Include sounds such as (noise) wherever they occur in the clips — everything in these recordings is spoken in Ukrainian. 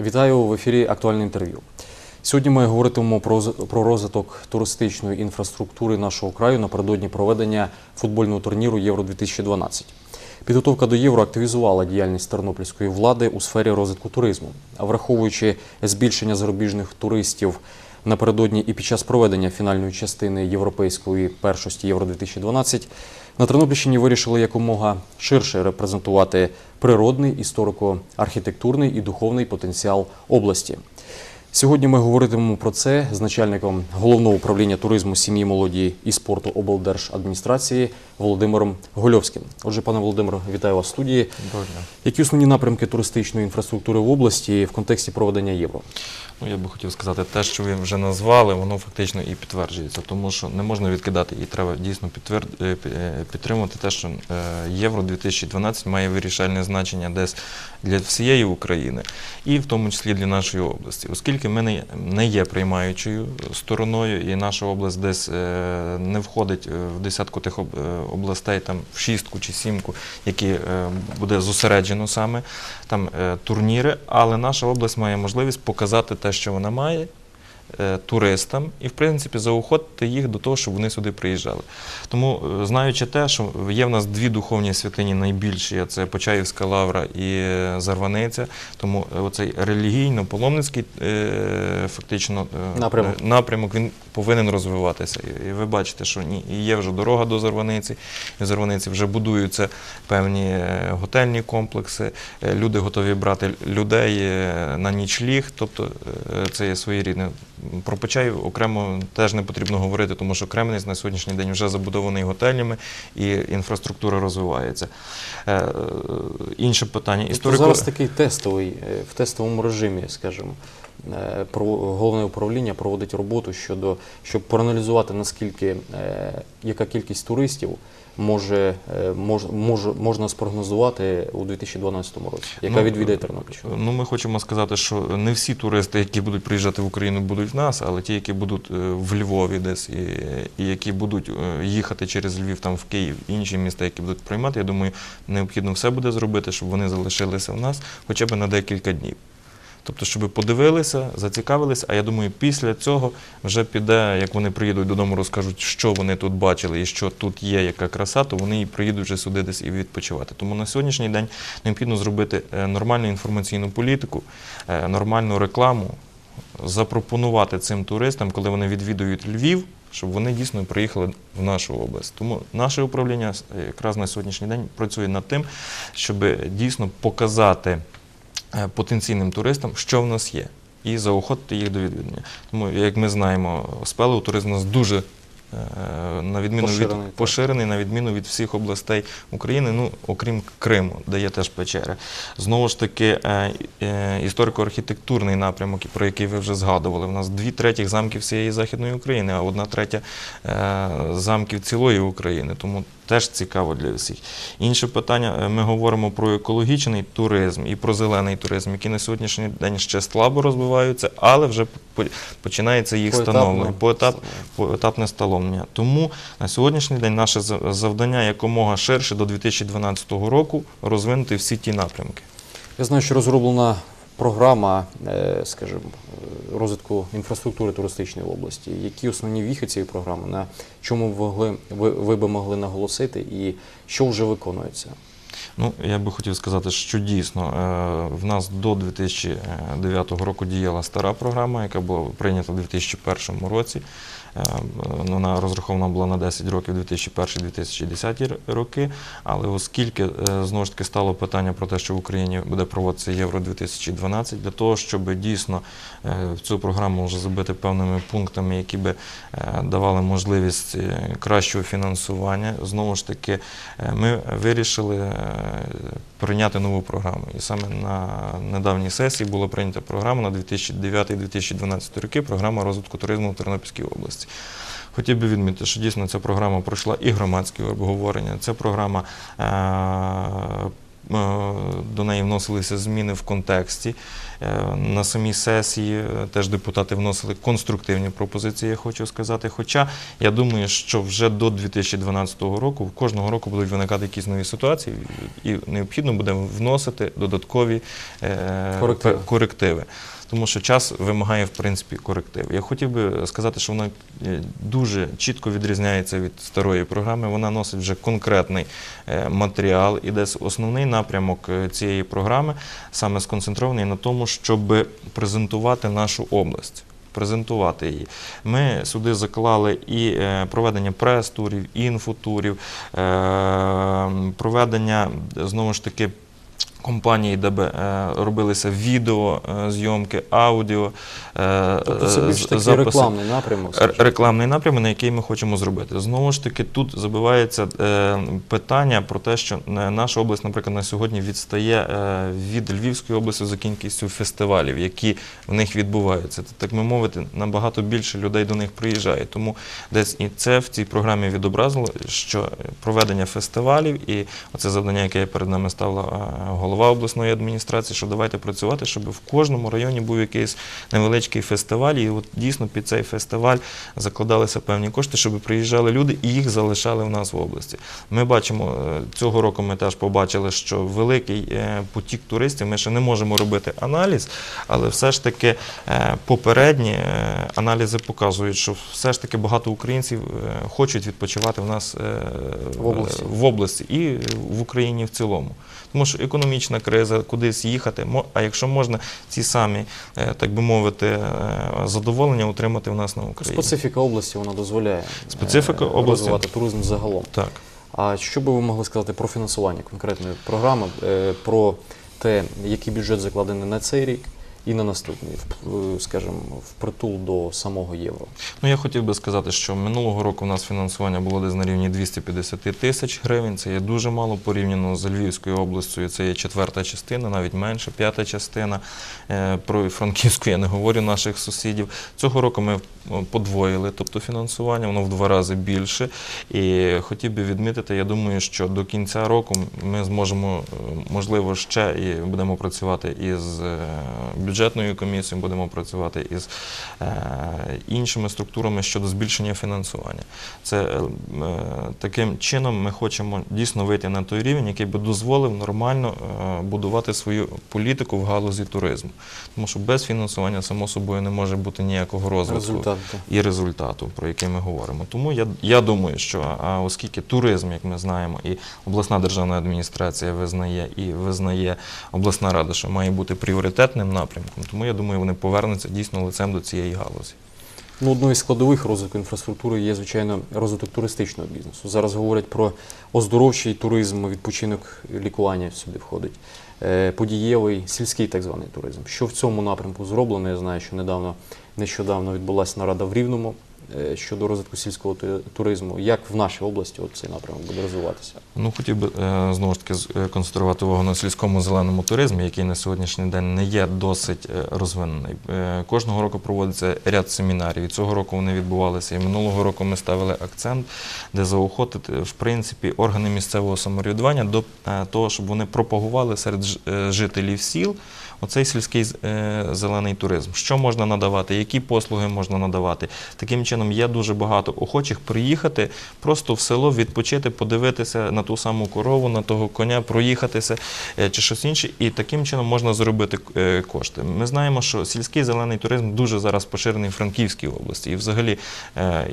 Вітаю в ефірі актуальне інтерв'ю. Сьогодні ми говоритимемо про, розвиток туристичної інфраструктури нашого краю напередодні проведення футбольного турніру Євро 2012. Підготовка до євро активізувала діяльність тернопільської влади у сфері розвитку туризму. Враховуючи збільшення зарубіжних туристів напередодні і під час проведення фінальної частини європейської першості Євро 2012 на Тернопільщині вирішили якомога ширше репрезентувати природний, історико-архітектурний і духовний потенціал області. Сьогодні ми говоритимемо про це з начальником головного управління туризму, сім'ї, молоді і спорту облдержадміністрації Володимиром Гольовським. Отже, пане Володимире, вітаю вас в студії. Дня. Які основні напрямки туристичної інфраструктури в області в контексті проведення євро? Ну, я би хотів сказати, те, що ви вже назвали, воно фактично і підтверджується, тому що не можна відкидати і треба дійсно е, е, підтримувати те, що е, Євро 2012 має вирішальне значення десь для всієї України, і в тому числі для нашої області, оскільки ми не, є приймаючою стороною, і наша область десь не входить в десятку тих областей, там в шістку чи сімку, які е, буде зосереджено саме там е, турніри, але наша область має можливість показати те, що вона має. Е, Туристам і, в принципі, заохотити їх до того, щоб вони сюди приїжджали. Тому, е, знаючи те, що є в нас дві духовні святині найбільші, це Почаївська лавра і е, Зарваниця, тому оцей релігійно-паломницький е, фактично Напрямок. напрямок він повинен розвиватися. І- ви бачите, що є вже дорога до Зарваниці, і в Зарваниці вже будуються певні готельні комплекси. Люди готові брати людей на нічліг, тобто це є своєрідне. Про Почаїв окремо теж не потрібно говорити, тому що Кременець на сьогоднішній день вже забудований готелями і інфраструктура розвивається. Е, е, Інше питання. Тобто Історико... зараз такий тестовий, е, в тестовому режимі, скажімо, головне управління проводить роботу щодо, щоб проаналізувати наскільки яка кількість туристів може, е, мож, можна спрогнозувати у 2012 році, яка Ну, відвідає Тернопільщину. Ну, ми хочемо сказати, що не всі туристи, які будуть приїжджати в Україну, будуть в нас, але ті, які будуть е, в Львові десь і, і які будуть е, їхати через Львів там в Київ, інші міста, які будуть приймати, я думаю, необхідно все буде зробити, щоб вони залишилися в нас хоча б на декілька днів. Тобто, щоб подивилися, зацікавилися, а я думаю, після цього вже піде, як вони приїдуть додому, розкажуть, що вони тут бачили і що тут є, яка краса, то вони і приїдуть вже сюди десь і відпочивати. Тому на сьогоднішній день необхідно зробити е, нормальну інформаційну політику, е, нормальну рекламу, запропонувати цим туристам, коли вони відвідують Львів, щоб вони дійсно приїхали в нашу область. Тому наше управління е, якраз на сьогоднішній день працює над тим, щоб дійсно показати потенційним туристам, що в нас є, і заохотити їх до відвідування. Тому, як ми знаємо, спелеу туризм у нас дуже е, на відміну Поширений, від поширений, на відміну від всіх областей України, ну окрім Криму, де є теж печери. Знову ж таки, е, е, історико-архітектурний напрямок, про який ви вже згадували. У нас дві третіх замків всієї західної України, а одна третя е, замків цілої України. Тому теж цікаво для всіх. Інше питання: е, ми говоримо про екологічний туризм і про зелений туризм, які на сьогоднішній день ще слабо розвиваються, але вже починається їх становлення. Поетап, поетапне становлення. Тому на сьогоднішній день наше за- завдання якомога ширше до 2012 року розвинути всі ті напрямки. Я знаю, що розроблена програма, е, скажімо, е, розвитку інфраструктури туристичної області. Які основні віхи цієї програми, на чому ви, ви, ви би могли наголосити і що вже виконується? Ну, я би хотів сказати, що дійсно е, в нас до 2009 року діяла стара програма, яка була прийнята у 2001 році. Е, Вона розрахована була на 10 років 2001-2010 роки. Але оскільки е, знову ж таки стало питання про те, що в Україні буде проводитися Євро 2012, для того, щоб дійсно е, цю програму вже забити певними пунктами, які би е, давали можливість кращого фінансування, знову ж таки, ми вирішили прийняти нову програму. І саме на недавній сесії була прийнята програма на 2009-2012 роки, програма розвитку туризму в Тернопільській області. Хотів би відмітити, що дійсно ця програма пройшла і громадські обговорення. Ця програма е, до неї вносилися зміни в контексті. Е, На самій сесії е, теж депутати вносили конструктивні пропозиції, я хочу сказати. Хоча я думаю, що вже до 2012 року кожного року будуть виникати якісь нові ситуації, і необхідно буде вносити додаткові е, Корективи. Тому що час вимагає в принципі коректив. Я хотів би сказати, що вона е, дуже чітко відрізняється від старої програми. Вона носить вже конкретний е, матеріал, і десь основний напрямок е, цієї програми саме сконцентрований на тому, щоб презентувати нашу область. Презентувати її. Ми сюди заклали і проведення прес-турів, інфотурів, проведення знову ж таки. Компанії, де би е, робилися відео, е, зйомки, аудіо, е, Тобто це більш такий записи. рекламний напрямок. Скажімо. рекламний напрямок, на який ми хочемо зробити. Знову ж таки, тут забивається питання про те, що наша область, наприклад, на сьогодні відстає від Львівської області за кількістю фестивалів, які в них відбуваються. Так би мовити, набагато більше людей до них приїжджає. Тому десь і це в цій програмі відобразило, що проведення фестивалів і оце завдання, яке перед нами ставила е, голова обласної адміністрації, що давайте працювати, щоб в кожному районі був якийсь невеличкий фестиваль, і от дійсно під цей фестиваль закладалися певні кошти, щоб приїжджали люди і їх залишали в нас в області. Ми бачимо е, цього року. Ми теж побачили, що великий е, потік туристів. Ми ще не можемо робити аналіз, але все ж таки е, попередні аналізи показують, що все ж таки багато українців хочуть відпочивати в нас В області. в області і в Україні в цілому. Тому що економічна криза, кудись їхати, а якщо можна ці самі, е, так би мовити, е, задоволення отримати в нас на Україні. Специфіка області вона дозволяє е, Специфіка області. розвивати туризм загалом. Так. А що би ви могли сказати про фінансування конкретної програми, про те, який бюджет закладений на цей рік і на наступний, е, скажімо, впритул до самого євро? Ну, я хотів би сказати, що минулого року у нас фінансування було десь на рівні 250 тисяч гривень. Це є дуже мало порівняно з Львівською областю. Це є четверта частина, навіть менше, п'ята частина. Е, Про Франківську я не говорю наших сусідів. Цього року ми подвоїли, тобто фінансування, воно в два рази більше. І хотів би відмітити, я думаю, що до кінця року ми зможемо, е, можливо, ще і будемо працювати із е, бюджетною комісією, будемо працювати із е, іншими структурами щодо збільшення фінансування. Це е, е, таким чином ми хочемо дійсно вийти на той рівень, який би дозволив нормально будувати свою політику в галузі туризму. Тому що без фінансування, само собою, не може бути ніякого розвитку і результату, про який ми говоримо. Тому я, я думаю, що оскільки туризм, як ми знаємо, і обласна державна адміністрація визнає і визнає обласна рада, що має бути пріоритетним напрямком, тому я думаю, вони повернуться дійсно лицем до цієї галузі. Ну, одною із складових розвитку інфраструктури є, звичайно, розвиток туристичного бізнесу. Зараз говорять про оздоровчий туризм, відпочинок, лікування сюди входить. Е, Подієвий, сільський так званий туризм. Що в цьому напрямку зроблено? Я знаю, що недавно, нещодавно відбулася нарада в Рівному щодо розвитку сільського туризму. Як в нашій області от цей напрямок буде розвиватися? Ну, хотів би е, знову ж таки е, концентрувати увагу на сільському зеленому туризмі, який на сьогоднішній день не є досить е, розвинений. Е, Кожного року проводиться ряд семінарів. І цього року вони відбувалися. І минулого року ми ставили акцент, де заохотити в принципі органи місцевого самоврядування до е, того, щоб вони пропагували серед е, жителів сіл. Оцей сільський е, зелений туризм. Що можна надавати, які послуги можна надавати. Таким чином є дуже багато охочих приїхати просто в село, відпочити, подивитися на ту саму корову, на того коня, проїхатися е, чи щось інше. І таким чином можна заробити е, кошти. Ми знаємо, що сільський зелений туризм дуже зараз поширений в Франківській області, і взагалі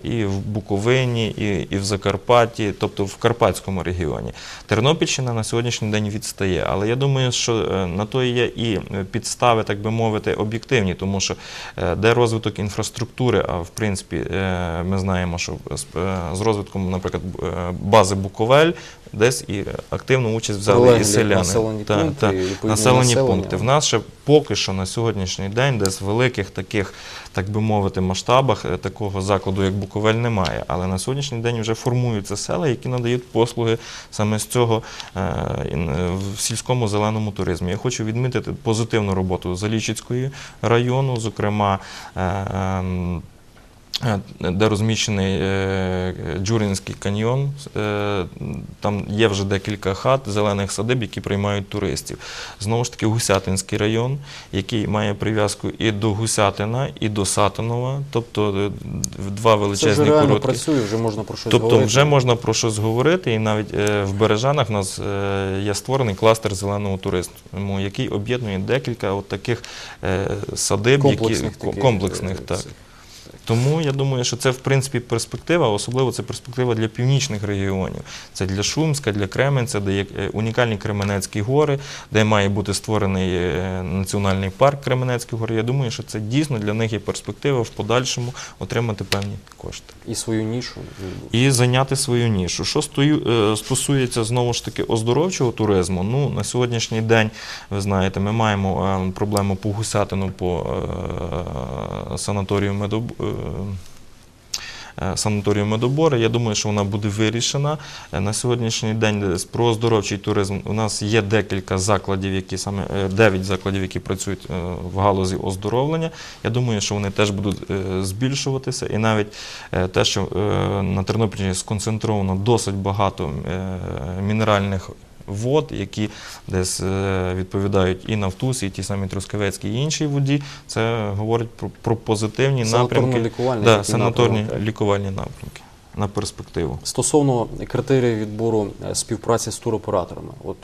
і в Буковині, і, в Закарпатті, тобто в Карпатському регіоні. Тернопільщина на сьогоднішній день відстає, але я думаю, що на то є і підстави, так би мовити, об'єктивні, тому що е, де розвиток інфраструктури, а в принципі е, ми знаємо, що з, е, розвитком, наприклад, е, бази Буковель, десь і активну участь взяли Прилеглі і селяни. населені Та- пункти, та, і населені населення. пункти. В нас ще поки що на сьогоднішній день, десь в великих таких, так би мовити, масштабах е, такого закладу, як Буковель, немає. Але на сьогоднішній день вже формуються села, які надають послуги саме з цього е, е, в сільському зеленому туризмі. Я хочу відмітити позитивну роботу Залічицької району, зокрема. Де розміщений е, Джуринський каньйон. Е, Там є вже декілька хат, зелених садиб, які приймають туристів. Знову ж таки, Гусятинський район, який має прив'язку і до Гусятина, і до Сатинова, тобто е, два Це вже величезні реально працює, вже можна про щось Тобто говорити. вже можна про щось говорити, і навіть в Бережанах в нас є створений кластер зеленого туризму, який об'єднує декілька от таких садиб, комплексних які комплексних. Так. Тому я думаю, що це в принципі перспектива, особливо це перспектива для північних регіонів. Це для Шумська, для Кременця, де є е, унікальні Кременецькі гори, де має бути створений е, національний парк Кременецькі гори. Я думаю, що це дійсно для них є перспектива в подальшому отримати певні кошти І свою нішу. і зайняти свою нішу. Що е, стосується знову ж таки оздоровчого туризму, ну на сьогоднішній день, ви знаєте, ми маємо е, проблему по гусятину по санаторію Медоб... е, е, Санаторію Медобори. Я думаю, що вона буде вирішена. Е, На сьогоднішній день про оздоровчий туризм у нас є декілька закладів, які саме 9 закладів, які працюють в галузі оздоровлення. Я думаю, що вони теж будуть збільшуватися. І навіть те, що на Тернопільщині сконцентровано досить багато мінеральних вод, які десь е, відповідають і Нафтусі, і ті самі Трускавецькій, і іншій воді, це говорить про, про позитивні напрямки. Да, санаторні напрямки, лікувальні напрямки на перспективу. Стосовно критеріїв відбору е, співпраці з туроператорами, от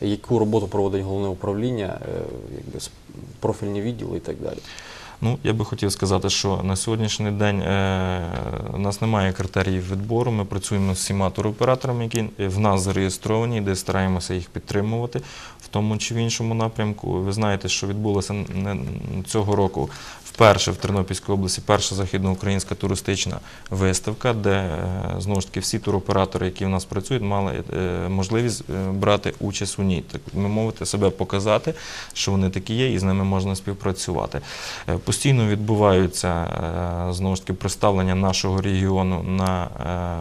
яку роботу проводить головне управління, е, якби профільні відділи і так далі. Ну, я би хотів сказати, що на сьогоднішній день е, у нас немає критеріїв відбору. Ми працюємо з всіма туроператорами, які в нас зареєстровані, де стараємося їх підтримувати в тому чи в іншому напрямку. Ви знаєте, що відбулося не- цього року вперше в Тернопільській області перша західноукраїнська туристична виставка, де е, знову ж таки всі туроператори, які в нас працюють, мали е, можливість е, брати участь у ній, так би мовити, себе показати, що вони такі є, і з ними можна співпрацювати. Постійно відбуваються знову ж таки представлення нашого регіону на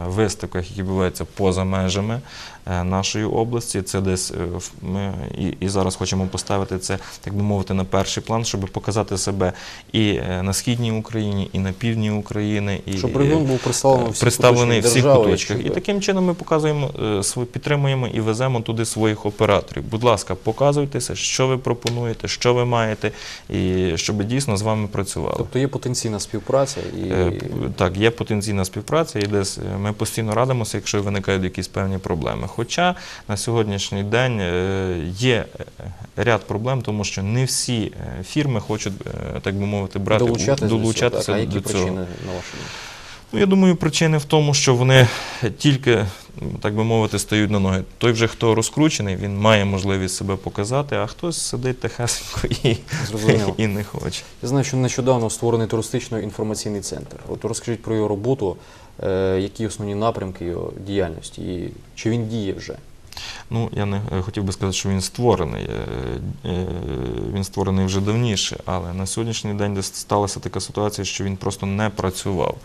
виставках, які відбуваються поза межами нашої області. Це десь е, ми і, зараз хочемо поставити це, так би мовити, на перший план, щоб показати себе і е, на східній Україні, і на півдні України, і Щоб регіон був представлений представлений в всіх куточках. І таким чином ми показуємо, е, підтримуємо і веземо туди своїх операторів. Будь ласка, показуйтеся, що ви пропонуєте, що ви маєте, і щоб дійсно з вами працювали. Тобто є потенційна співпраця і Е, Так, є потенційна співпраця, і десь е, ми постійно радимося, якщо виникають якісь певні проблеми. Хоча на сьогоднішній день е, є е, ряд проблем, тому що не всі е, фірми хочуть, так би мовити, брати долучатися, долучатися, до цього. Так, а які до цього. причини на вашу думку? Ну, я думаю, причини в тому, що вони тільки, так би мовити, стають на ноги. Той вже хто розкручений, він має можливість себе показати, а хтось сидить тихесенько і, Зрозуміло. (laughs) і не хоче. Я знаю, що нещодавно створений туристично-інформаційний центр. От розкажіть про його роботу, е, які основні напрямки його діяльності, і чи він діє вже? Ну, я не е, хотів би сказати, що він створений. Е, е, Він створений вже давніше, але на сьогоднішній день сталася така ситуація, що він просто не працював.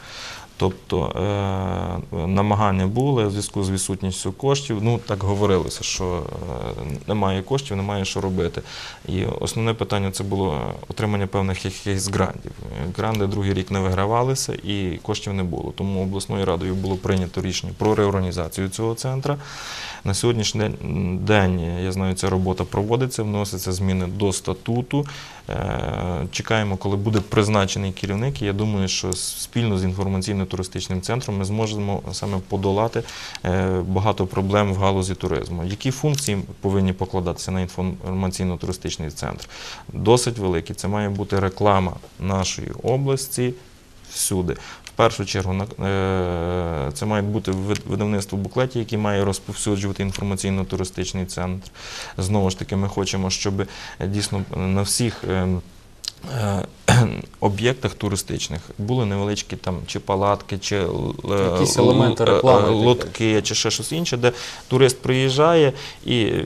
Тобто е, намагання були в зв'язку з відсутністю коштів. Ну так говорилося, що е, немає коштів, немає що робити. І основне питання це було отримання певних якихось грантів. Гранди другий рік не вигравалися і коштів не було. Тому обласною радою було прийнято рішення про реорганізацію цього центру. На сьогоднішній день- я знаю, ця робота проводиться, вносяться зміни до статуту. Е, Чекаємо, коли буде призначений керівник. І я думаю, що спільно з інформаційно-туристичним центром ми зможемо саме подолати е, багато проблем в галузі туризму. Які функції повинні покладатися на інформаційно-туристичний центр? Досить великі. Це має бути реклама нашої області всюди. В першу чергу е, це має бути видавництво буклетів, яке має розповсюджувати інформаційно-туристичний центр. Знову ж таки, ми хочемо, щоб е, дійсно на всіх. Е, е, (clears throat) Об'єктах туристичних були невеличкі там чи палатки, чи Якісь елементи е, реклами е, лотки, чи ще щось інше, де турист приїжджає і е,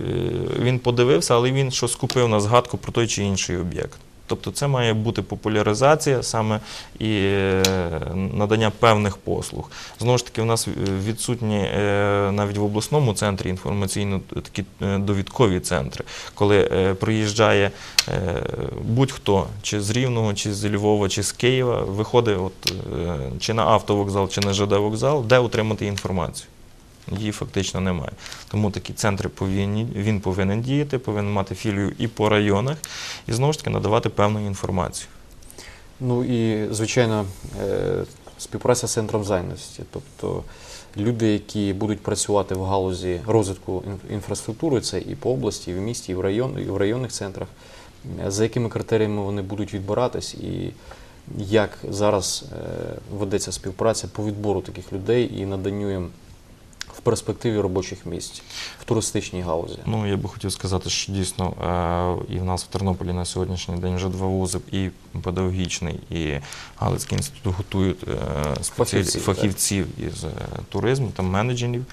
він подивився, але він щось купив на згадку про той чи інший об'єкт. Тобто це має бути популяризація саме і е, надання певних послуг. Знову ж таки, у нас е, відсутні е, навіть в обласному центрі інформаційно такі довідкові центри, коли приїжджає будь-хто, чи з Рівного, чи з Львова, чи з Києва, виходить от, чи на автовокзал, чи на ЖД вокзал, де отримати інформацію. Її фактично немає. Тому такі центри повинні, він повинен діяти, повинен мати філію і по районах, і знову ж таки надавати певну інформацію. Ну і, звичайно, е, співпраця з центром зайнятості. Тобто люди, які будуть працювати в галузі розвитку ін- інфраструктури, це і по області, і в місті, і в, район, і в районних центрах, е, за якими критеріями вони будуть відбиратись, і як зараз е, ведеться співпраця по відбору таких людей і наданню їм перспективі робочих місць в туристичній галузі. Ну, я би хотів сказати, що дійсно е, і в нас в Тернополі на сьогоднішній день вже два вузи, і педагогічний, і Галицький інститут готують е, Фахівців, фахівців із е, туризму, там менеджерів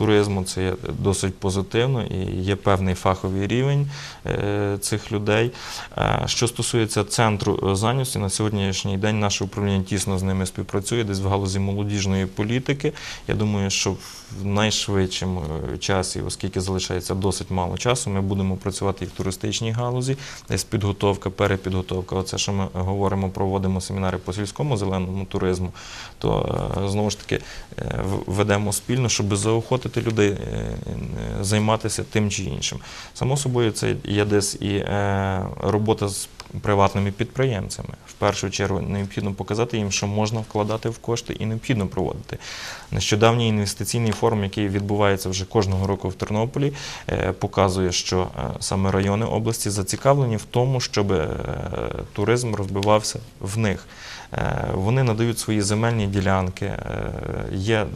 туризму. Це є досить позитивно і є певний фаховий рівень е, цих людей. Е, Що стосується центру е, зайнятості, на сьогоднішній день наше управління тісно з ними співпрацює десь в галузі молодіжної політики. Я думаю, що в найшвидшому часі, оскільки залишається досить мало часу, ми будемо працювати і в туристичній галузі, десь підготовка, перепідготовка. Оце, що ми говоримо, проводимо семінари по сільському зеленому туризму, то знову ж таки ведемо спільно, щоб заохотити людей е, е, займатися тим чи іншим. Само собою, це є десь і е, робота з приватними підприємцями. В першу чергу необхідно показати їм, що можна вкладати в кошти і необхідно проводити. Нещодавній інвестиційний форум, який відбувається вже кожного року в Тернополі, е, показує, що е, саме райони області зацікавлені в тому, щоб е, туризм розвивався в них. Вони надають свої земельні ділянки. Є,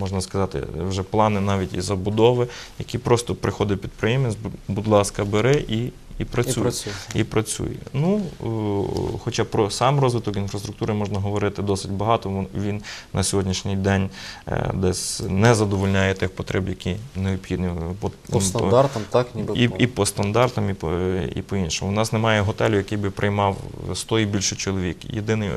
можна сказати, вже плани навіть і забудови, які просто приходить підприємець, будь ласка, бери і, і працює. І працює. І працює. Ну, е, хоча про сам розвиток інфраструктури можна говорити досить багато. Він на сьогоднішній день е, десь не задовольняє тих потреб, які необхідні е, по, По стандартам, так, ніби і, і по стандартам, і по, і по іншому. У нас немає готелю, який би приймав 100 і більше чоловік. Єдиний е,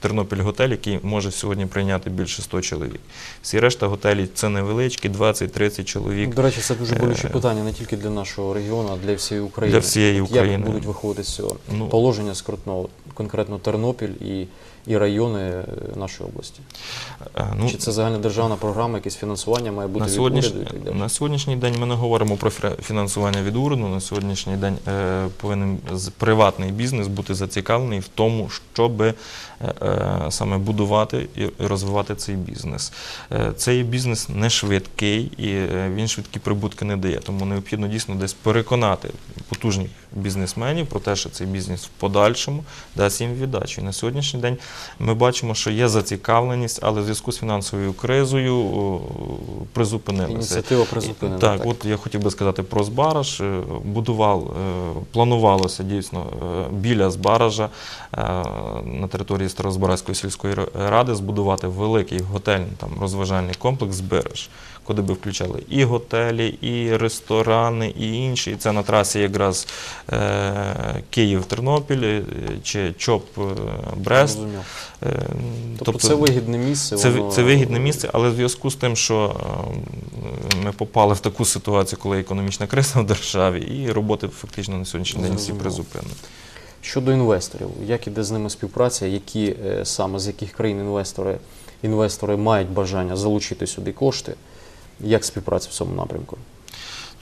Тернопіль готель, який може сьогодні прийняти більше 100 чоловік. Всі решта готелі це невеличкі, 20-30 чоловік. До речі, це дуже болюче питання не тільки для нашого регіону, а для всієї України. Для всієї От України. Як будуть виходити з цього Ну, положення скрутного, конкретно Тернопіль і, і райони е, нашої області? е, ну, Чи це загальнодержавна програма, якесь фінансування має бути на, від уряду і так далі? на сьогоднішній день ми не говоримо про фінансування від уряду. На сьогоднішній день е, повинен приватний бізнес бути зацікавлений в тому, щоб е, е, саме будувати і розвивати цей бізнес. Е, цей бізнес не швидкий і він швидкі прибутки не дає. Тому необхідно дійсно десь переконати потужних бізнесменів про те, що цей бізнес в подальшому дасть їм віддачу. І на сьогоднішній день ми бачимо, що є зацікавленість, але в зв'язку з фінансовою кризою призупинилися. Ініціатива призупинена. Так, от я хотів би сказати про Збараж. Е, Будував, е, планувалося дійсно е, біля Збаража на території Старозбаразької сільської ради збудувати великий готельний там розважальний комплекс Збереж, куди би включали і готелі, і ресторани, і інші. І це на трасі якраз е, Київ-Тернопіль е, чи ЧОП е. Е, Тобто, це вигідне місце. це, воно... це вигідне місце, але в зв'язку з тим, що е, ми попали в таку ситуацію, коли економічна криза в державі, і роботи фактично на сьогоднішній день всі призупинені. Щодо інвесторів, як іде з ними співпраця, які саме з яких країн інвестори, інвестори мають бажання залучити сюди кошти? Як співпраця в цьому напрямку?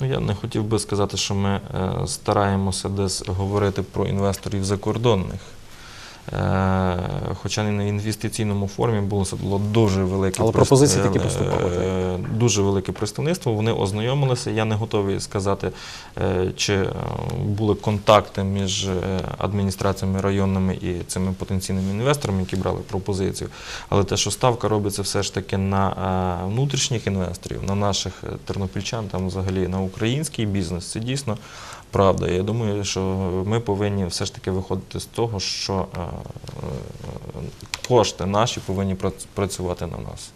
Ну, я не хотів би сказати, що ми е, стараємося десь говорити про інвесторів закордонних. Е, Хоча не на інвестиційному форумі було, це було дуже велике Але представ- пропозиції такі е, поступали, е, Дуже велике представництво. Вони ознайомилися. Я не готовий сказати, чи були контакти між адміністраціями районними і цими потенційними інвесторами, які брали пропозицію. Але те, що ставка робиться все ж таки на внутрішніх інвесторів, на наших тернопільчан, там взагалі на український бізнес, це дійсно правда. Я думаю, що ми повинні все ж таки виходити з того, що е, е, кошти наші повинні прац- працювати на нас.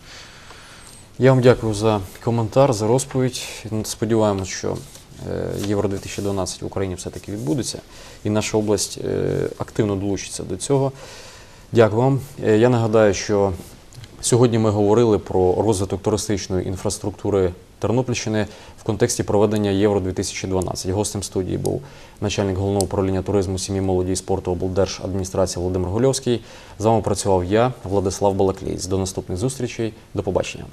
Я вам дякую за коментар, за розповідь. Сподіваємось, що е, Євро 2012 в Україні все-таки відбудеться, і наша область активно долучиться до цього. Дякую вам. Я нагадаю, що сьогодні ми говорили про розвиток туристичної інфраструктури Тернопільщини в контексті проведення Євро 2012. Гостем студії був начальник головного управління туризму, сім'ї молоді і спорту облдержадміністрації Володимир Гульовський. З вами працював я, Владислав Балаклієць. До наступних зустрічей. До побачення.